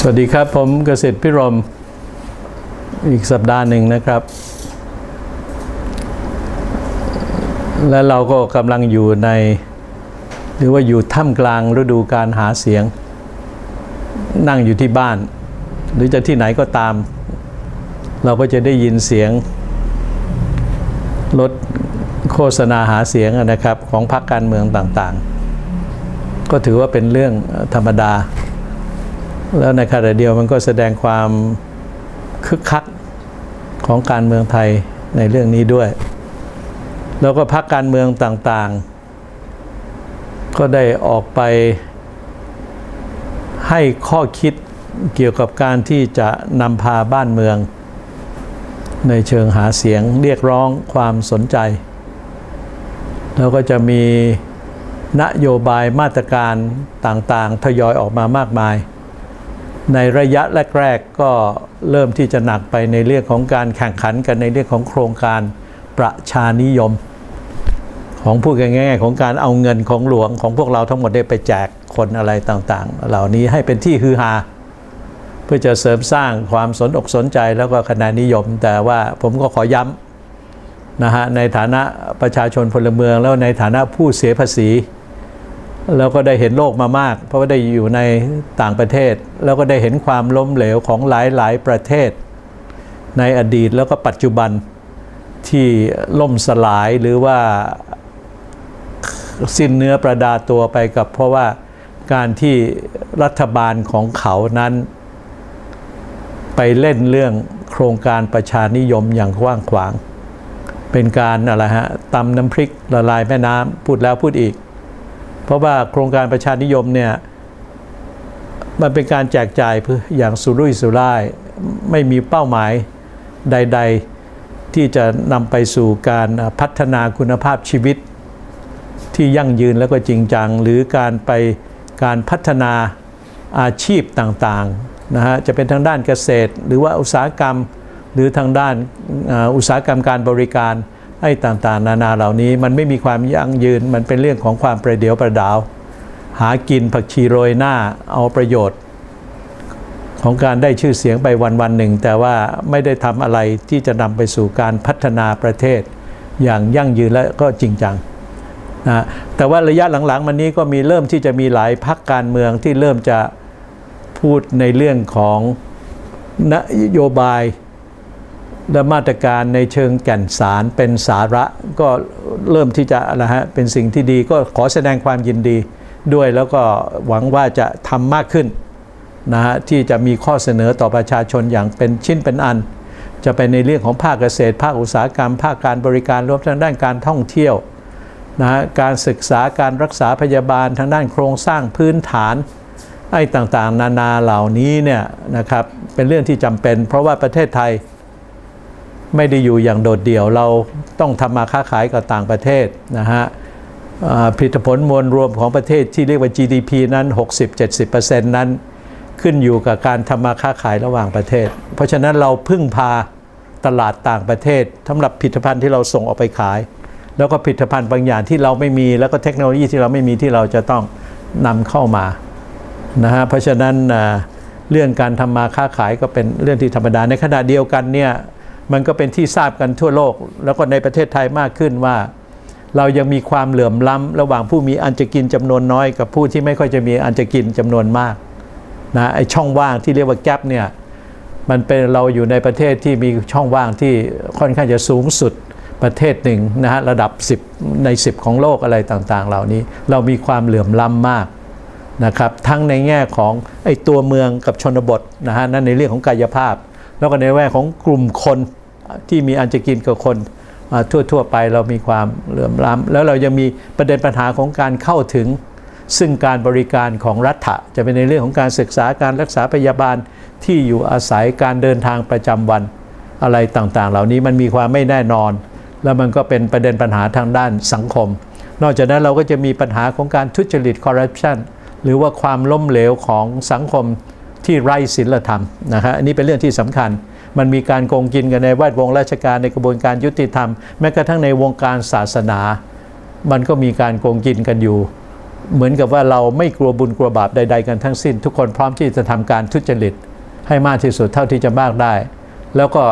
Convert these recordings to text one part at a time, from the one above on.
สวัสดีครับ ผมเกษตรพิรม อีกสัปดาห์หนึ่งนะครับ และเราก็กำลังอยู่ใน หรือว่าอยู่ท่ามกลางฤดูการหาเสียง นั่งอยู่ที่บ้าน หรือจะที่ไหนก็ตาม เราก็จะได้ยินเสียงรถโฆษณาหาเสียงนะครับ ของพรรคการเมืองต่างๆ ก็ถือว่าเป็นเรื่องธรรมดา แล้วในขณะเดียวมันก็แสดงความคึกคักของการเมืองไทยในเรื่องนี้ด้วย แล้วก็พรรคการเมืองต่างๆ ก็ได้ออกไปให้ข้อคิดเกี่ยวกับการที่จะนำพาบ้านเมือง ในเชิงหาเสียงเรียกร้องความสนใจ แล้วก็จะมีนโยบายมาตรการต่างๆ ทยอยออกมามากมาย ในระยะแรกๆก็เริ่มที่จะหนักไปในเรื่องของการแข่งขันกันในเรื่องของโครงการประชานิยม ของพูดง่ายๆของการเอาเงินของหลวงของพวกเราทั้งหมดได้ไปแจกคนอะไรต่างๆ เหล่านี้ให้เป็นที่ฮือฮาเพื่อจะเสริมสร้างความสนอกสนใจแล้วก็คะแนนนิยม แต่ว่าผมก็ขอย้ำนะฮะในฐานะประชาชนพลเมืองแล้วในฐานะผู้เสียภาษี แล้วก็ได้เห็นโลกมามาก เพราะว่าได้อยู่ในต่างประเทศ แล้วก็ได้เห็นความล้มเหลวของหลายๆประเทศ ในอดีตแล้วก็ปัจจุบันที่ล่มสลายหรือว่าสิ้นเนื้อประดาตัวไปกับ เพราะว่าการที่รัฐบาลของเขานั้น ไปเล่นเรื่องโครงการประชานิยมอย่างกว้างขวาง เป็นการอะไรฮะตำน้ำพริกละลายแม่น้ำพูดแล้วพูดอีก เพราะว่าโครงการประชานิยมเนี่ยมันเป็นการแจกจ่ายเพื่ออย่างสุรุ่ยสุร่าย ไม่มีเป้าหมายใด ๆ ที่จะนำไปสู่การพัฒนาคุณภาพชีวิต ที่ยั่งยืนแล้วก็จริงจัง หรือการไปการพัฒนาอาชีพต่างๆนะฮะจะเป็นทางด้านเกษตร หรือว่าอุตสาหกรรมหรือทางด้านอุตสาหกรรมการบริการ ไอ้ต่างๆ นานาเหล่านี้มันไม่มีความยั่งยืนมันเป็นเรื่องของความประเดียวประดาว หากินผักชีโรยหน้าเอาประโยชน์ ของการได้ชื่อเสียงไปวันวันๆหนึ่ง แต่ว่าไม่ได้ทำอะไรที่จะนำไปสู่การพัฒนาประเทศ อย่างยั่งยืนและก็จริงจังนะแต่ว่าระยะหลังๆมันนี้ก็มีเริ่มที่จะมีหลายพักการเมืองที่เริ่มจะพูดในเรื่องของนโยบาย และมาตรการในเชิงแก่นสารเป็นสาระก็เริ่มที่จะอะไรฮะเป็นสิ่งที่ดีก็ขอแสดงความยินดีด้วย แล้วก็หวังว่าจะทำมากขึ้นนะฮะที่จะมีข้อเสนอต่อประชาชนอย่างเป็นชิ้นเป็นอัน จะเป็นในเรื่องของภาคเกษตร ภาคอุตสาหกรรม ภาคการบริการรวมทั้งด้านการท่องเที่ยวนะฮะการศึกษาการรักษาพยาบาลทางด้านโครงสร้างพื้นฐานไอ้ต่างๆ นานาเหล่านี้เนี่ยนะครับเป็นเรื่องที่จำเป็น เพราะว่าประเทศไทย ไม่ได้อยู่อย่างโดดเดี่ยวเราต้องทำมาค้าขายกับต่างประเทศนะฮะผลิตผลมวลรวมของประเทศที่เรียกว่า GDP นั้น 60-70%นั้นขึ้นอยู่กับการทำมาค้าขายระหว่างประเทศ เพราะฉะนั้นเราพึ่งพาตลาดต่างประเทศสำหรับผลิตภัณฑ์ที่เราส่งออกไปขาย แล้วก็ผลิตภัณฑ์บางอย่างที่เราไม่มี แล้วก็เทคโนโลยีที่เราไม่มีที่เราจะต้องนำเข้ามานะฮะเพราะฉะนั้นเรื่องการทำมาค้าขายก็เป็นเรื่องที่ธรรมดาในขณะเดียวกันเนี่ย มันก็เป็นที่ทราบกันทั่วโลก แล้วก็ในประเทศไทยมากขึ้นว่า เรายังมีความเหลื่อมล้ำระหว่างผู้มีอันจะกินจำนวนน้อย กับผู้ที่ไม่ค่อยจะมีอันจะกินจำนวนมากนะไอช่องว่างที่เรียกว่าแกลบเนี่ยมันเป็นเราอยู่ในประเทศที่มีช่องว่างที่ค่อนข้างจะสูงสุดประเทศหนึ่งนะฮะระดับ 10 ใน 10 ของโลกอะไรต่างๆ เหล่านี้เรามีความเหลื่อมล้ำมากนะครับทั้งในแง่ของไอ้ตัวเมืองกับชนบทนะฮะนั่นในเรื่องของกายภาพ แล้วก็ในแง่ของกลุ่มคน ที่มีอันจะกินกับคนทั่วๆไปเรามีความเหลื่อมล้ำแล้วเรายังมีประเด็นปัญหาของการเข้าถึง ซึ่งการบริการของรัฐะจะเป็นในเรื่องของการศึกษาการรักษาพยาบาลที่อยู่อาศัยการเดินทางประจำวันอะไรต่างๆ เหล่านี้มันมีความไม่แน่นอน แล้วมันก็เป็นประเด็นปัญหาทางด้านสังคม นอกจากนั้นเราก็จะมีปัญหาของการทุจริตคอร์รัปชันหรือว่าความล้มเหลวของสังคมที่ไร้ศีลธรรมนะฮะอันนี้เป็นเรื่องที่สำคัญ มันมีการโกงกินกันในแวดวงราชการในกระบวนการยุติธรรม แม้กระทั่งในวงการศาสนา มันก็มีการโกงกินกันอยู่ เหมือนกับว่าเราไม่กลัวบุญกลัวบาปใด ๆ กันทั้งสิ้น ทุกคนพร้อมที่จะทำการทุจริต ให้มากที่สุดเท่าที่จะมากได้ แล้วก็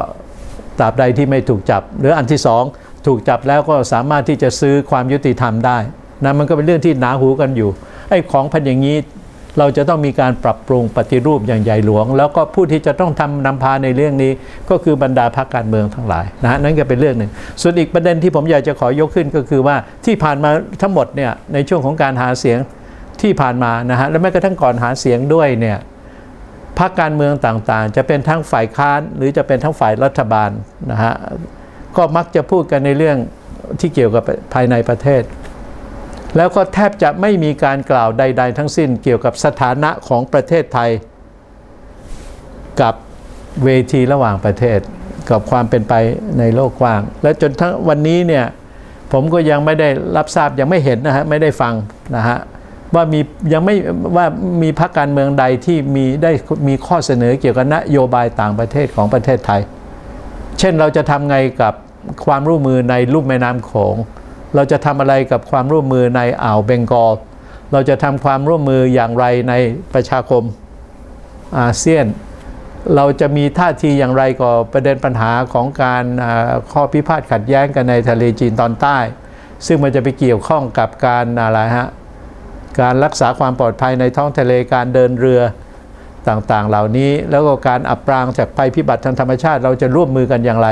ตราบใดที่ไม่ถูกจับ หรืออันที่สองถูกจับแล้วก็สามารถที่จะซื้อความยุติธรรมได้นะมันก็เป็นเรื่องที่หนาหูกันอยู่ไอ้ของพันอย่างนี้ เราจะต้องมีการปรับปรุงปฏิรูปอย่างใหญ่หลวง แล้วก็ผู้ที่จะต้องทำนำพาในเรื่องนี้ ก็คือบรรดาพรรคการเมืองทั้งหลายนะฮะนั่นก็เป็นเรื่องหนึ่ง ส่วนอีกประเด็นที่ผมอยากจะขอยกขึ้นก็คือว่าที่ผ่านมาทั้งหมดเนี่ยในช่วงของการหาเสียงที่ผ่านมานะฮะและแม้กระทั่งก่อนหาเสียงด้วยเนี่ยพรรคการเมืองต่างๆ จะเป็นทั้งฝ่ายค้านหรือจะเป็นทั้งฝ่ายรัฐบาลนะฮะก็มักจะพูดกันในเรื่องที่เกี่ยวกับภายในประเทศ แล้วก็แทบจะไม่มีการกล่าวใด ๆ ทั้งสิ้นเกี่ยวกับสถานะของประเทศไทย กับเวทีระหว่างประเทศ กับความเป็นไปในโลกกว้าง และจนทั้งวันนี้เนี่ยผมก็ยังไม่ได้รับทราบยังไม่เห็นนะฮะไม่ได้ฟังนะฮะว่ามียังไม่ว่ามีพรรคการเมืองใดที่มีได้มีข้อเสนอเกี่ยวกับนโยบายต่างประเทศของประเทศไทย เช่นเราจะทำไงกับความร่วมมือในลุ่มแม่น้ำโขง เราจะทำอะไรกับความร่วมมือในอ่าวเบงกอล เราจะทำความร่วมมืออย่างไรในประชาคมอาเซียน เราจะมีท่าทีอย่างไรก่อประเด็นปัญหาของการข้อพิพาทขัดแย้งกันในทะเลจีนตอนใต้ ซึ่งมันจะไปเกี่ยวข้องกับการอะไรฮะการรักษาความปลอดภัยในท้องทะเลการเดินเรือต่างๆ เหล่านี้แล้วก็การอับปรางจากภัยพิบัติทางธรรมชาติ เราจะร่วมมือกันอย่างไร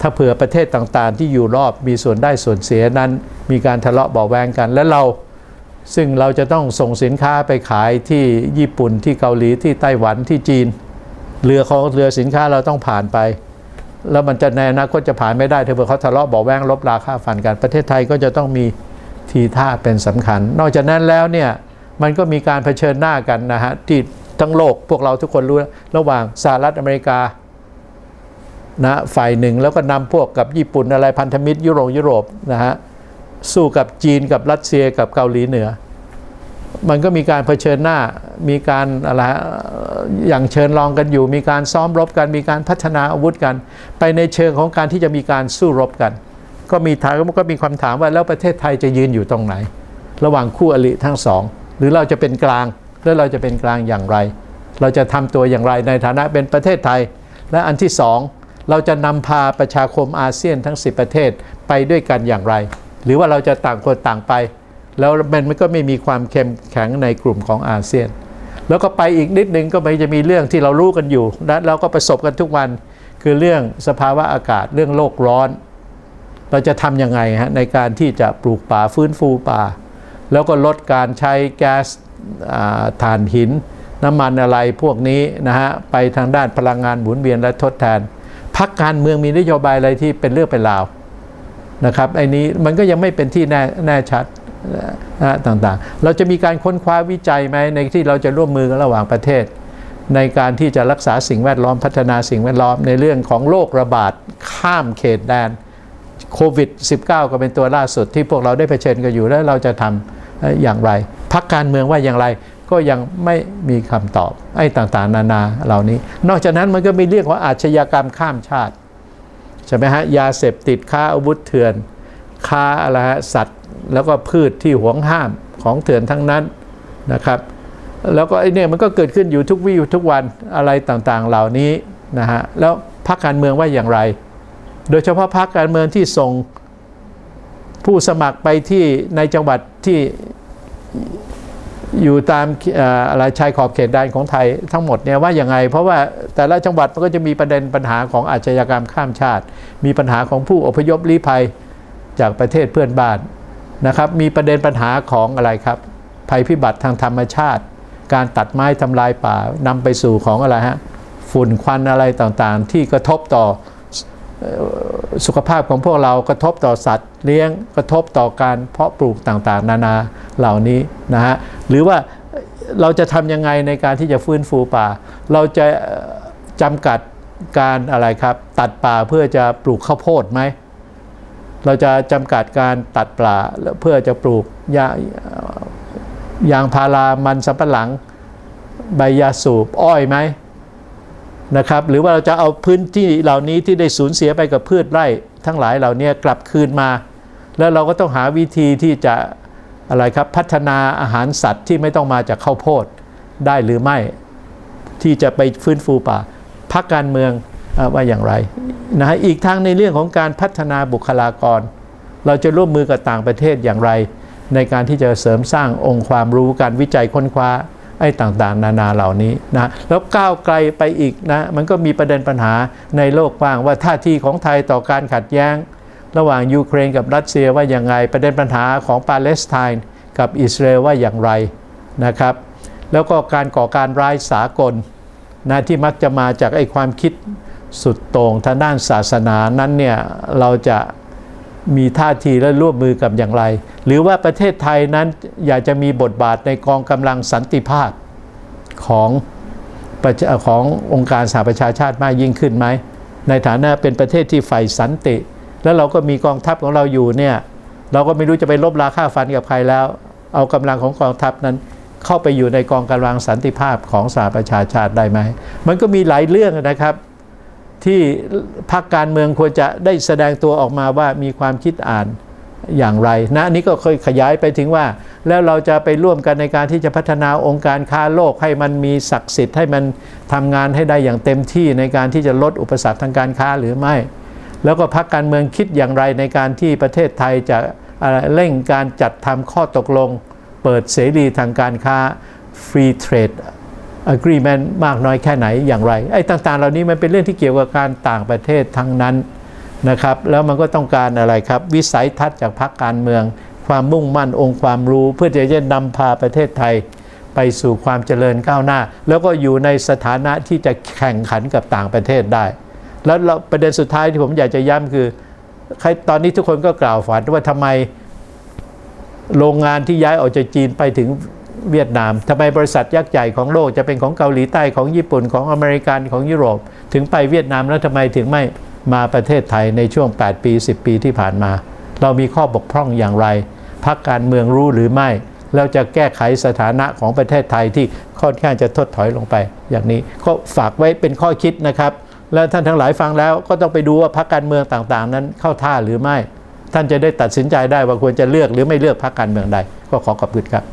ถ้าเผื่อประเทศต่างๆ ที่อยู่รอบมีส่วนได้ส่วนเสียนั้น มีการทะเลาะเบาแวงกัน และเราซึ่งเราจะต้องส่งสินค้าไปขายที่ญี่ปุ่นที่เกาหลีที่ไต้หวันที่จีน เรือของเรือสินค้าเราต้องผ่านไป แล้วมันจะในอนาคตจะผ่านไม่ได้ถ้าเผื่อเขาทะเลาะเบาแวงลบราค่าฟันกัน ประเทศไทยก็จะต้องมีทีท่าเป็นสำคัญ นอกจากนั้นแล้วเนี่ยมันก็มีการเผชิญหน้ากันนะฮะที่ทั้งโลกพวกเราทุกคนรู้ระหว่างสหรัฐอเมริกา นะฝ่ายหนึ่งแล้วก็นำพวกกับญี่ปุ่นอะไรพันธมิตรยุโรปยุโรปนะฮะสู้กับจีนกับรัสเซียกับเกาหลีเหนือ มันก็มีการเผชิญหน้ามีการอะไรฮะอย่างเชิญลองกันอยู่ มีการซ้อมรบกัน มีการพัฒนาอาวุธกัน ไปในเชิงของการที่จะมีการสู้รบกัน ก็มีถามก็มีความถามว่าแล้วประเทศไทยจะยืนอยู่ตรงไหน ระหว่างคู่อริทั้งสอง หรือเราจะเป็นกลางแล้วเราจะเป็นกลางอย่างไร เราจะทำตัวอย่างไรในฐานะเป็นประเทศไทยและอันที่สอง เราจะนำพาประชาคมอาเซียนทั้ง 10 ประเทศไปด้วยกันอย่างไร หรือว่าเราจะต่างคนต่างไป แล้วมันก็ไม่มีความเข้มแข็งในกลุ่มของอาเซียน แล้วก็ไปอีกนิดนึงก็ไม่จะมีเรื่องที่เรารู้กันอยู่และเราก็ประสบกันทุกวันคือเรื่องสภาวะอากาศเรื่องโลกร้อน เราจะทำยังไงฮะในการที่จะปลูกป่าฟื้นฟูป่า แล้วก็ลดการใช้แก๊สถ่านหินน้ำมันอะไรพวกนี้นะฮะไปทางด้านพลังงานหมุนเวียนและทดแทน พักการเมืองมีนโยบายอะไรที่เป็นเรื่องเป็นราวนะครับไอ้นี้มันก็ยังไม่เป็นที่แน่แน่ชัดนะต่างๆ เราจะมีการค้นคว้าวิจัยไหมในที่เราจะร่วมมือกันระหว่างประเทศ ในการที่จะรักษาสิ่งแวดล้อมพัฒนาสิ่งแวดล้อมในเรื่องของโรคระบาดข้ามเขตแดนโควิด -19 ก็เป็นตัวล่าสุดที่พวกเราได้เผชิญกันอยู่แล้วเราจะทำอย่างไรพักการเมืองว่าอย่างไร ก็ยังไม่มีคำตอบไอ้ต่างๆ นานาเหล่านี้ นอกจากนั้นมันก็มีเรื่องของอาชญากรรมข้ามชาติใช่ไหมฮะยาเสพติดค้าอาวุธเถื่อนค้าอะไรฮะสัตว์ แล้วก็พืชที่หวงห้ามของเถื่อนทั้งนั้นนะครับแล้วก็ไอ้เนี่ยมันก็เกิดขึ้นอยู่ทุกวี่ทุกวันอะไรต่างๆเหล่านี้นะฮะแล้วพรรคการเมืองว่าอย่างไร โดยเฉพาะพรรคการเมืองที่ส่งผู้สมัครไปที่ในจังหวัดที่ อยู่ตามเอ่ออะไรชายขอบเขตแดนของไทยทั้งหมดเนี่ยว่าอย่างไง เพราะว่าแต่ละจังหวัดมันก็จะมีประเด็นปัญหาของอาชญากรรมข้ามชาติ มีปัญหาของผู้อพยพลี้ภัยจากประเทศเพื่อนบ้านนะครับมีประเด็นปัญหาของอะไรครับ ภัยพิบัติทางธรรมชาติ การตัดไม้ทำลายป่านำไปสู่ของอะไรฮะฝุ่นควันอะไรต่างๆ ที่กระทบต่อ สุขภาพของพวกเรากระทบต่อสัตว์เลี้ยงกระทบต่อการเพาะปลูกต่างๆ นานาเหล่านี้นะฮะหรือว่าเราจะทำยังไงในการที่จะฟื้นฟูป่า เราจะจำกัดการอะไรครับ ตัดป่าเพื่อจะปลูกข้าวโพดไหมเราจะจำกัดการตัดป่าเพื่อจะปลูกยายางพารามันสำปะหลัง ใบยาสูบอ้อยไหม นะครับหรือว่าเราจะเอาพื้นที่เหล่านี้ที่ได้สูญเสียไปกับพืชไร่ ทั้งหลายเหล่านี้กลับคืนมา แล้วเราก็ต้องหาวิธีที่จะอะไรครับพัฒนาอาหารสัตว์ที่ไม่ต้องมาจากข้าวโพดได้หรือไม่ ที่จะไปฟื้นฟูป่าพักการเมืองอว่าอย่างไรนะฮะอีกทางในเรื่องของการพัฒนาบุคลากร เราจะร่วมมือกับต่างประเทศอย่างไร ในการที่จะเสริมสร้างองค์ความรู้การวิจัยค้นคว้า ไอ้ต่างๆ นานาเหล่านี้นะแล้วก้าวไกลไปอีกนะมันก็มีประเด็นปัญหาในโลกกว้างว่าท่าทีของไทยต่อการขัดแย้ง ระหว่างยูเครนกับรัสเซียว่าอย่างไรประเด็นปัญหาของปาเลสไตน์กับอิสราเอลว่าอย่างไรนะครับ แล้วก็การก่อการร้ายสากลนะที่มักจะมาจากไอ้ความคิดสุดโต่งทางด้านศาสนานั้นเนี่ยเราจะ มีท่าทีและร่วมมือกับอย่างไร หรือว่าประเทศไทยนั้นอยากจะมีบทบาทในกองกำลังสันติภาพของขององค์การสหประชาชาติมากยิ่งขึ้นไหม ในฐานะเป็นประเทศที่ใฝ่สันติ แล้วเราก็มีกองทัพของเราอยู่เนี่ย เราก็ไม่รู้จะไปลบราค่าฟันกับใครแล้ว เอากำลังของกองทัพนั้น เข้าไปอยู่ในกองกำลังสันติภาพของสหประชาชาติได้ไหม มันก็มีหลายเรื่องนะครับ ที่พรรคการเมืองควรจะได้แสดงตัวออกมาว่ามีความคิดอ่านอย่างไรนะอันนี้ก็เคยขยายไปถึงว่า แล้วเราจะไปร่วมกันในการที่จะพัฒนาองค์การค้าโลกให้มันมีศักดิ์สิทธิ์ให้มันทำงานให้ได้อย่างเต็มที่ในการที่จะลดอุปสรรคทางการค้าหรือไม่ แล้วก็พรรคการเมืองคิดอย่างไรในการที่ประเทศไทยจะเร่งการจัดทำข้อตกลง เปิดเสรีทางการค้า Free Trade Agreement มากน้อยแค่ไหนอย่างไร ไอ้ต่างๆ เหล่านี้มันเป็นเรื่องที่เกี่ยวกับการต่างประเทศทั้งนั้นนะครับ แล้วมันก็ต้องการอะไรครับ วิสัยทัศน์จากพรรคการเมือง ความมุ่งมั่นองค์ความรู้ เพื่อที่จะนำพาประเทศไทยไปสู่ความเจริญก้าวหน้า แล้วก็อยู่ในสถานะที่จะแข่งขันกับต่างประเทศได้ แล้วประเด็นสุดท้ายที่ผมอยากจะย้ำคือคตอนนี้ทุกคนก็กล่าวฝันว่าทำไมโรงงานที่ย้ายออกจากจีนไปถึง เวียดนามทำไมบริษัทยักษ์ใหญ่ของโลกจะเป็นของเกาหลีใต้ของญี่ปุ่นของอเมริกันของยุโรป ถึงไปเวียดนามแล้วทำไมถึงไม่มาประเทศไทยในช่วง 8 ปี 10 ปีที่ผ่านมา เรามีข้อบกพร่องอย่างไรพักการเมืองรู้หรือไม่แล้วจะแก้ไขสถานะของประเทศไทยที่ค่อนข้างจะทดถอยลงไป อย่างนี้ก็ฝากไว้เป็นข้อคิดนะครับ แล้วท่านทั้งหลายฟังแล้วก็ต้องไปดูว่าพรรคการเมืองต่างๆ นั้นเข้าท่าหรือไม่ ท่านจะได้ตัดสินใจได้ว่าควรจะเลือกหรือไม่เลือกพรรคการเมืองใด ก็ขอขอบคุณครับ